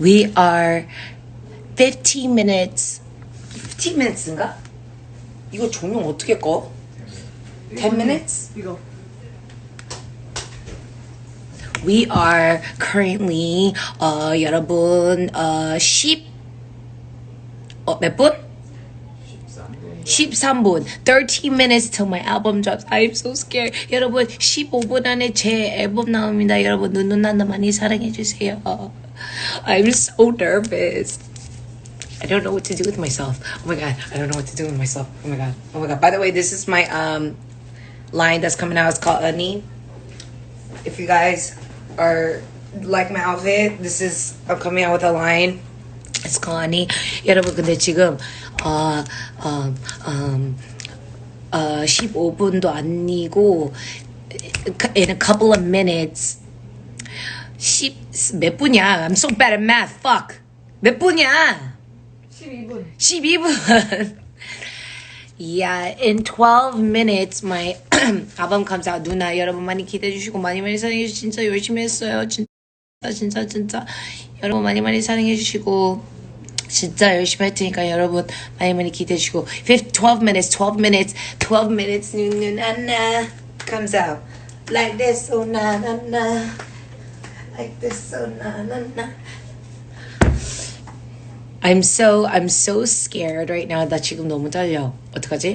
We are 15 minutes. 15 minutes인가? 이거 조명 어떻게 꺼? 10 minutes? 이거 We are currently 어 여러분 어 10, 어몇 분? 13분 13 minutes till my album drops I'm so scared 여러분 15분 안에 제 앨범 나옵니다 여러분 눈누난나 많이 사랑해주세요 I'm so nervous I don't know what to do with myself oh my god I don't know what to do with myself oh my god oh my god by the way this is my um line that's coming out it's called Ani if you guys are like my outfit, this is I'm coming out with a line. Ani. 여러분 근데 지금 어, 어, 음, 어, 15분도 아니고 in a couple of minutes 10, 몇 분이야? I'm so bad at math. Fuck. 몇 분이야? 12분 12분. yeah, in 12 minutes my album comes out. 누나 여러분 많이 기대해 주시고 많이 많이 사랑해 주시고 진짜 열심히 했어요. 진짜 진짜 진짜 여러분 많이 많이 사랑해 주시고 진짜 열심히 할 테니까 여러분 많이 많이 기대해 주시고 12 minutes, 12 minutes, 12 minutes 누누나나 comes out like this oh na na na like this oh na na na I'm so I'm so scared right now. 나 지금 너무 떨려. 어떡하지?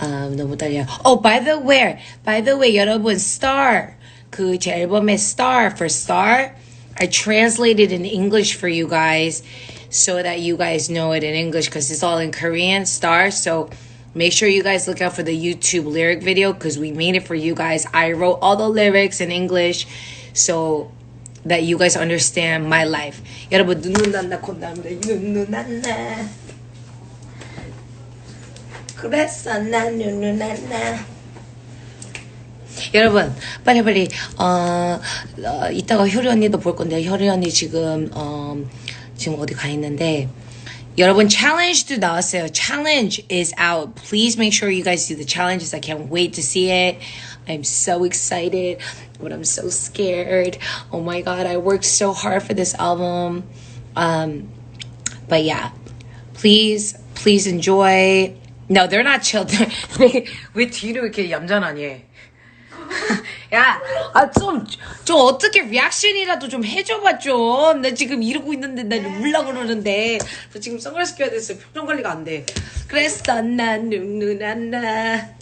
음, 너무 떨려. Oh, by the way, by the way, 여러분, Star 그 제 앨범의 Star for Star, I translated in English for you guys so that you guys know it in English because it's all in Korean. Star, so. Make sure you guys look out for the YouTube lyric video because we made it for you guys. I wrote all the lyrics in English so that you guys understand my life. 여러분 눈누난나 콘담다 눈누난나 그랬어 난 눈누난나 여러분 빨리빨리 어, 어 이따가 효리 언니도 볼 건데 효리 언니 지금 어 지금 어디 가 있는데 여러분 challenge도 나왔어요. Challenge is out. Please make sure you guys do the challenges. I can't wait to see it. I'm so excited, but I'm so scared. Oh my god, I worked so hard for this album. Um, but yeah, please, please enjoy. No, they're not children. 왜 뒤로 이렇게 얌전하니? 야, 아, 좀, 좀 어떻게 리액션이라도 좀 해줘봐, 좀. 나 지금 이러고 있는데, 나 울라 그러는데. 저 지금 선글라스 껴야 됐어요. 표정 관리가 안 돼. 그랬어, 난 눈누난나.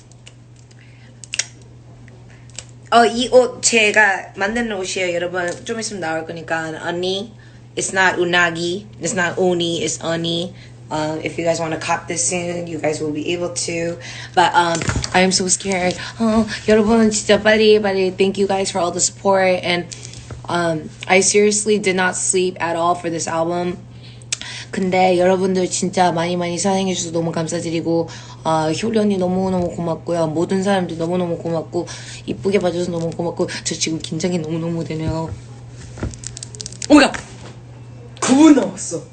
어, 이 옷 제가 만드는 옷이에요, 여러분. 좀 있으면 나올 거니까. 언니. It's not unagi. It's not uni. It's oni. Um, if you guys want to cop this soon, you guys will be able to. But um, I am so scared. 어, 여러분 진짜 빨리 빨리 thank you guys for all the support and um, I seriously did not sleep at all for this album. 근데 여러분들 진짜 많이 많이 사랑해 주셔서 너무 감사드리고 아 효리 언니 너무너무 고맙고요 모든 사람들 너무너무 고맙고 이쁘게 봐줘서 너무 고맙고 저 지금 긴장이 너무너무 되네요 오야 9분 남았어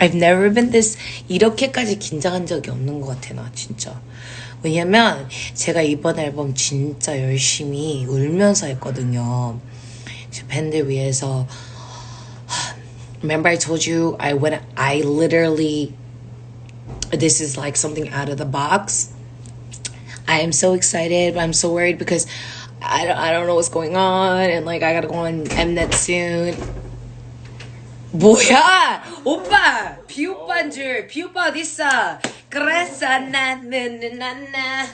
I've never been this 이렇게까지 긴장한 적이 없는 것 같아 나 진짜. 왜냐면 제가 이번 앨범 진짜 열심히 울면서 했거든요. 제 팬들 위해서. Remember I told you I went I literally this is like something out of the box. I am so excited, but I'm so worried because I don't, I don't know what's going on and like I gotta go on Mnet soon. 뭐야 오빠 비오빠인 줄 비오빠 어딨어 그래서 나는 나나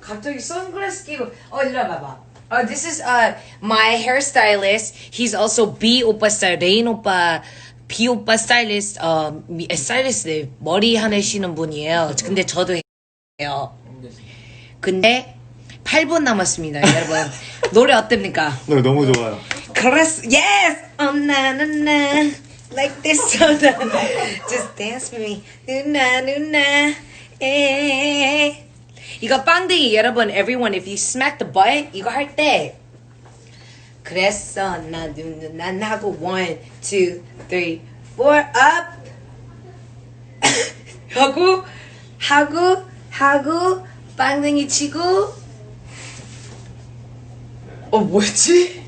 갑자기 선글라스 끼고 어 일로 와봐봐 어 this is uh my hairstylist he's also B 오빠 스타일 레인 오빠 B 오빠 스타일리스트 어 미- 스타일리스트 머리 하내시는 분이에요 근데 저도 해요 근데 8분 남았습니다, 여러분. 노래 어땠습니까? 노래 너무 좋아요. 그랬어, yes! Oh, na, na, na. Like this, oh, na, na. Just dance with me. 누나, 누나. 에. 이거 빵댕이, 여러분, everyone, if you smack the butt, 이거 할 때. 그랬어, 나, 누나, 나 하고, one, two, three, four, up. 하고, 하고, 하고, 빵댕이 치고. 어, 뭐지?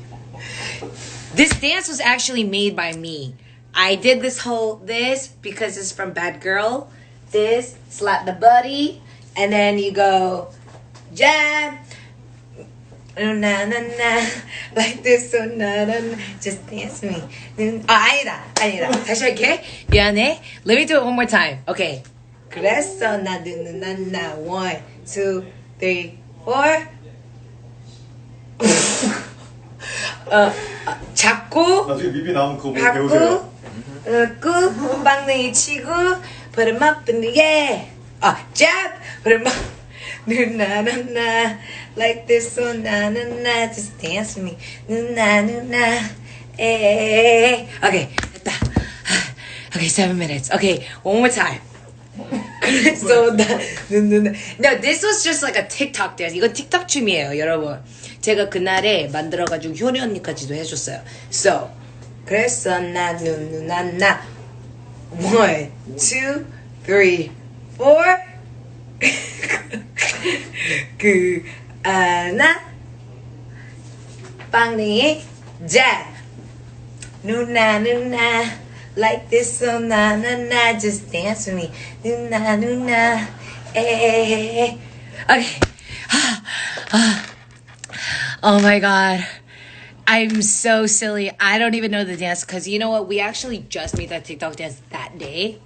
This dance was actually made by me. I did this whole this because it's from Bad Girl. This slap the buddy, and then you go jab. Oh, na na na like this so na na na just dance me. 아 아니다 아니다 다시 할게 미안해. Let me do it one more time. Okay. 그랬어 나나나나 one two three four. 어, 어 잡고 나중에 뮤비 나오면 그거 보고 하고 배우세요. 고 빵댕이 치고 put him up in the air 아 jab put him up 누나누나 like this so 나누나 just dance with me 누나누나 에 okay 됐다 okay seven minutes okay one more time 그래서 나 누누나 no this was just like a TikTok dance 이건 틱톡 춤이에요 여러분 제가 그날에 만들어가지고 효리 언니까지도 해줬어요 so 그래서 나 누누나 나 one two three four 그 아나 빵댕이 자 누나 누나 like this so na na na just dance with me 누나 누나 에 okay oh my god I'm so silly. I don't even know the dance because you know what? We actually just made that TikTok dance that day.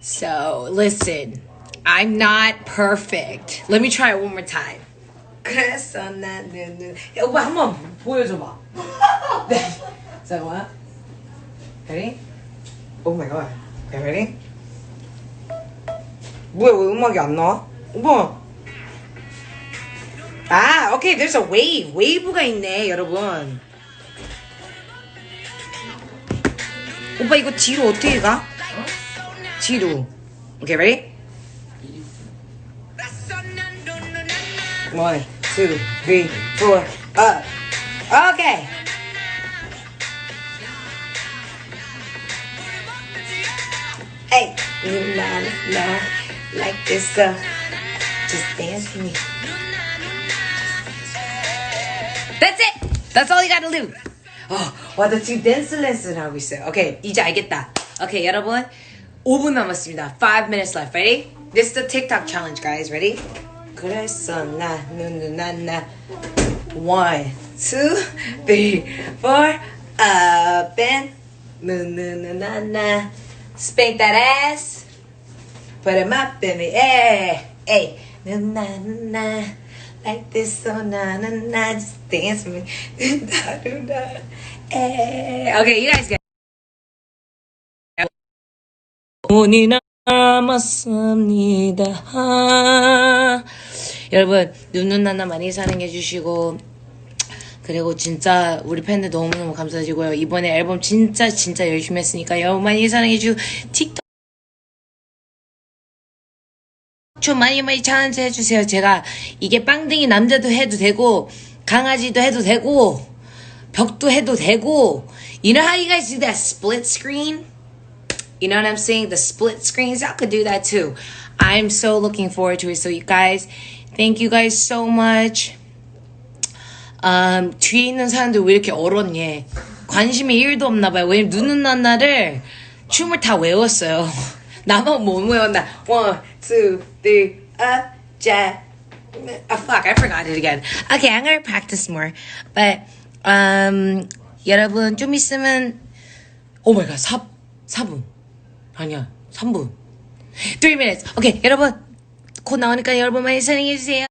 So listen, I'm not perfect. Let me try it one more time. 그래서 나는 야, 오빠 한번 보여줘봐. 네. 잠깐만. Ready? Oh my god. Okay, ready? 뭐야 왜 음악이 안 나와? 오빠. 아, 오케이, there's a wave. 웨이브가 있네, 여러분. 오빠 이거 뒤로 어떻게 가? 뒤로. 오케이, ready? One, two, three, four, up. Okay. Hey, na na na, like this, uh, just dance with me. That's all you gotta do. 어, 와나 지금 댄스 레슨 하고 있어요. 오케이, 이제 알겠다. 오케이, 여러분. 5분 남았습니다. 5 minutes left. Ready? This is the TikTok challenge, guys. Ready? 그래서 나, 누누나, 나. One, two, three, four. Up and 누누나, 나. Spank that ass. Put him up in the air. Hey, na na na, Like this, so na na na, just dance with me. Na na na. Hey. Okay, you guys get. 돈이 남았습니다. 여러분, 눈누나나 많이 사랑해 주시고, 그리고 진짜 우리 팬들 너무너무 감사드리고요. 이번에 앨범 진짜 진짜 열심히 했으니까 여러분 많이 사랑해 주시고, 틱톡 좀 많이 많이 챌린지 해주세요. 제가 이게 빵댕이 남자도 해도 되고 강아지도 해도 되고 벽도 해도 되고 You know how you guys do that split screen? You know what I'm saying? The split screens, y'all could do that too. I'm so looking forward to it. So you guys, thank you guys so much. 음, 뒤에 있는 사람들 왜 이렇게 얼었니? 관심이 1도 없나 봐요. 왜냐면 눈은 난나를 춤을 다 외웠어요. 나만 못 외웠나? One, two, three, up, jab. Oh, fuck, I forgot it again. Okay, I'm gonna practice more. But, um, 여러분, 좀 있으면, oh my god, 4, 4분. 아니야, 3분. 3 minutes. Okay, 여러분, 곧 나오니까 여러분 많이 사랑해주세요.